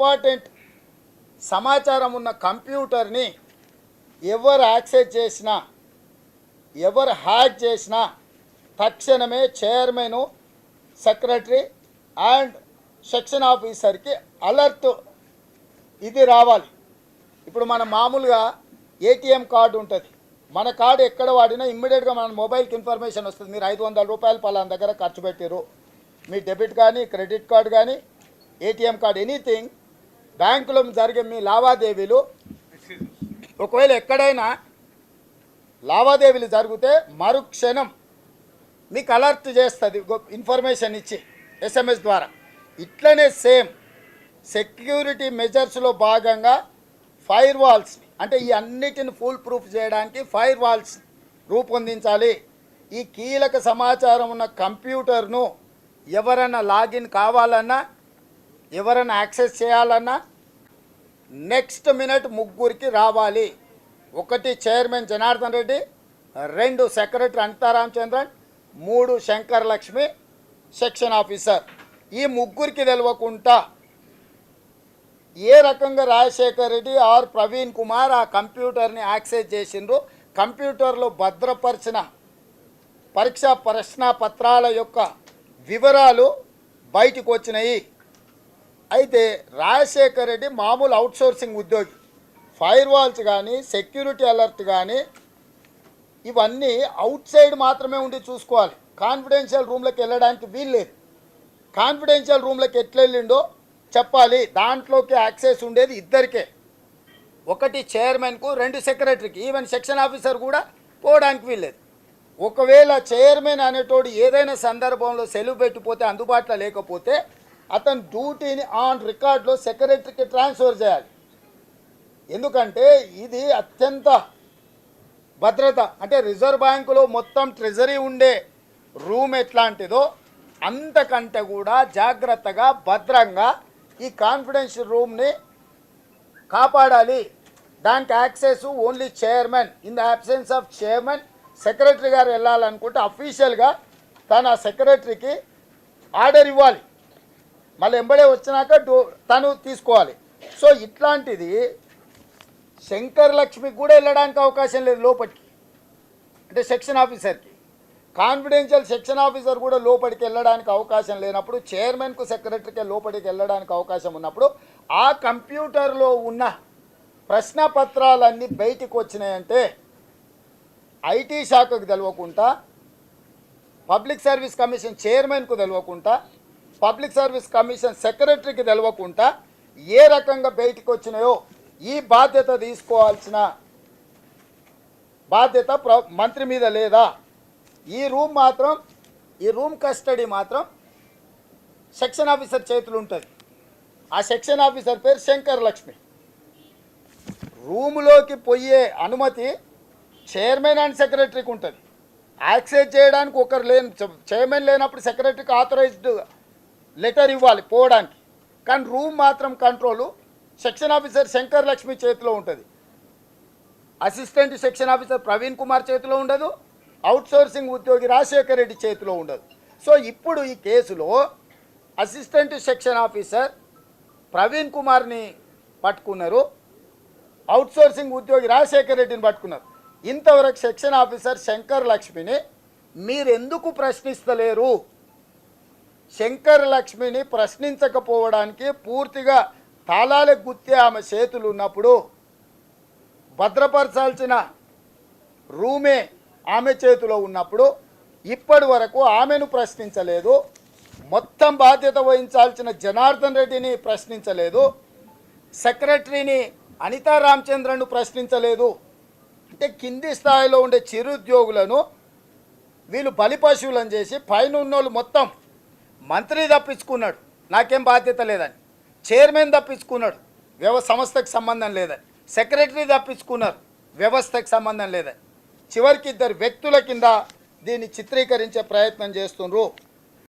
Important సమాచారం ఉన్న కంప్యూటర్ని ఎవరు యాక్సెస్ చేసినా ఎవరు హ్యాక్ చేసినా తక్షణమే చైర్మన్ సెక్రటరీ అండ్ సెక్షన్ ఆఫీసర్కి అలర్ట్ ఇది రావాలి. ఇప్పుడు మన మామూలుగా ఏటీఎం కార్డు ఉంటుంది. మన కార్డు ఎక్కడ వాడినా ఇమ్మీడియట్గా మన మొబైల్కి ఇన్ఫర్మేషన్ వస్తుంది. మీరు ఐదు వందల రూపాయలు పలానా దగ్గర ఖర్చు పెట్టారు మీ డెబిట్ కానీ క్రెడిట్ కార్డు కానీ ఏటీఎం కార్డు ఎనీథింగ్ బ్యాంకులో జరిగే మీ లావాదేవీలు ఒకవేళ ఎక్కడైనా లావాదేవీలు జరిగితే మరుక్షణం మీకు అలర్ట్ చేస్తుంది ఇన్ఫర్మేషన్ ఇచ్చి ఎస్ఎంఎస్ ద్వారా. ఇట్లనే సేమ్ సెక్యూరిటీ మెజర్స్లో భాగంగా ఫైర్ వాల్స్ అంటే ఈ అన్నిటిని ఫుల్ ప్రూఫ్ చేయడానికి ఫైర్ వాల్స్ రూపొందించాలి. ఈ కీలక సమాచారం ఉన్న కంప్యూటర్ను ఎవరైనా లాగిన్ కావాలన్నా ఎవరైనా యాక్సెస్ చేయాలన్నా నెక్స్ట్ మినిట్ ముగ్గురికి రావాలి. ఒకటి చైర్మన్ జనార్దన్ రెడ్డి రెండు సెక్రటరీ అనితా రామచంద్రన్ మూడు శంకర్ లక్ష్మి సెక్షన్ ఆఫీసర్. ఈ ముగ్గురికి తెలియకుండా ఏ రకంగా రాజశేఖర్ రెడ్డి ఆర్ ప్రవీణ్ కుమార్ ఆ కంప్యూటర్ని యాక్సెస్ చేసిండ్రు? కంప్యూటర్లో భద్రపరిచిన పరీక్షా ప్రశ్న పత్రాల యొక్క వివరాలు బయటకు వచ్చినాయి. అయితే రాజశేఖర్ రెడ్డి మామూలు అవుట్సోర్సింగ్ ఉద్యోగి. ఫైర్ వాల్స్ కానీ సెక్యూరిటీ అలర్ట్ కానీ ఇవన్నీ అవుట్ సైడ్ మాత్రమే ఉండి చూసుకోవాలి. కాన్ఫిడెన్షియల్ రూమ్లోకి వెళ్ళడానికి వీల్లేదు కాన్ఫిడెన్షియల్ రూమ్లోకి ఎట్లా వెళ్ళిండో చెప్పాలి. దాంట్లోకి యాక్సెస్ ఉండేది ఇద్దరికే. ఒకటి చైర్మన్కు రెండు సెక్రటరీకి. ఈవెన్ సెక్షన్ ఆఫీసర్ కూడా పోవడానికి వీల్లేదు ఒకవేళ చైర్మన్ అనేటోడు ఏదైనా సందర్భంలో సెలవు పెట్టిపోతే అందుబాటులో లేకపోతే అతని డ్యూటీని ఆన్ రికార్డులో సెక్రటరీకి ట్రాన్స్ఫర్ చేయాలి. ఎందుకంటే ఇది అత్యంత భద్రత అంటే రిజర్వ్ బ్యాంకులో మొత్తం ట్రెజరీ ఉండే రూమ్ ఎట్లాంటిదో అంతకంటే కూడా జాగ్రత్తగా భద్రంగా ఈ కాన్ఫిడెన్షియల్ రూమ్ని కాపాడాలి. దానికి access only chairman. In the absence of chairman secretary గారు వెళ్ళాలనుకుంటే అఫీషియల్గా తన సెక్రటరీకి ఆర్డర్ ఇవ్వాలి. మళ్ళీ ఎంబడే వచ్చినాక డో తను తీసుకోవాలి. సో ఇట్లాంటిది శంకర్ లక్ష్మికి కూడా వెళ్ళడానికి అవకాశం లేదు లోపలికి. అంటే సెక్షన్ ఆఫీసర్కి. కాన్ఫిడెన్షియల్ సెక్షన్ ఆఫీసర్ కూడా లోపలికి వెళ్ళడానికి అవకాశం లేనప్పుడు చైర్మన్కు సెక్రటరీకి లోపలికి వెళ్ళడానికి అవకాశం ఉన్నప్పుడు ఆ కంప్యూటర్లో ఉన్న ప్రశ్న పత్రాలన్నీ బయటికి వచ్చినాయంటే ఐటీ శాఖకు తెలవకుండా పబ్లిక్ సర్వీస్ కమిషన్ చైర్మన్కు తెలవకుండా పబ్లిక్ సర్వీస్ కమిషన్ సెక్రటరీకి తెలవకుండా ఏ రకంగా బయటకు వచ్చినాయో ఈ బాధ్యత తీసుకోవాల్సిన బాధ్యత ప్ర మంత్రి మీద లేదా ఈ రూమ్ మాత్రం ఈ రూమ్ కస్టడీ మాత్రం సెక్షన్ ఆఫీసర్ చేతులు ఉంటుంది. ఆ సెక్షన్ ఆఫీసర్ పేరు శంకర్ లక్ష్మి. రూములోకి పోయే అనుమతి చైర్మన్ అండ్ సెక్రటరీకి ఉంటుంది. యాక్సెస్ చేయడానికి ఒకరు లేని చైర్మన్ లేనప్పుడు సెక్రటరీకి ఆథరైజ్డ్ లెటర్ ఇవ్వాలి పోవడానికి. కానీ రూమ్ మాత్రం control section officer Shankar Lakshmi చేతిలో ఉంటుంది. Assistant section officer Praveen Kumar చేతిలో ఉండదు. అవుట్సోర్సింగ్ ఉద్యోగి రాజశేఖర్ రెడ్డి చేతిలో ఉండదు. సో ఇప్పుడు ఈ కేసులో అసిస్టెంట్ సెక్షన్ ఆఫీసర్ ప్రవీణ్ కుమార్ని పట్టుకున్నారు. అవుట్సోర్సింగ్ ఉద్యోగి రాజశేఖర్ రెడ్డిని పట్టుకున్నారు. ఇంతవరకు సెక్షన్ ఆఫీసర్ శంకర్ లక్ష్మిని మీరెందుకు ప్రశ్నిస్తలేరు? శంకర్ లక్ష్మిని ప్రశ్నించకపోవడానికి పూర్తిగా తాళాలకు గుత్తే ఆమె చేతులు ఉన్నప్పుడు భద్రపరచాల్సిన రూమే ఆమె చేతిలో ఉన్నప్పుడు ఇప్పటి వరకు ఆమెను ప్రశ్నించలేదు. మొత్తం బాధ్యత వహించాల్సిన జనార్దన్ రెడ్డిని ప్రశ్నించలేదు. సెక్రటరీని అనితా రామచంద్రన్ను ప్రశ్నించలేదు. అంటే కింది స్థాయిలో ఉండే చిరుద్యోగులను వీళ్ళు బలిపశువులను చేసి పైన ఉన్నోళ్ళు మొత్తం మంత్రి తప్పించుకున్నాడు. నాకేం బాధ్యత లేదని. చైర్మన్ తప్పించుకున్నాడు. వ్యవ సంస్థకు సంబంధం లేదని. సెక్రటరీ తప్పించుకున్నారు. వ్యవస్థకు సంబంధం లేదని. చివరికి ఇద్దరు వ్యక్తుల కింద దీన్ని చిత్రీకరించే ప్రయత్నం చేస్తున్నారు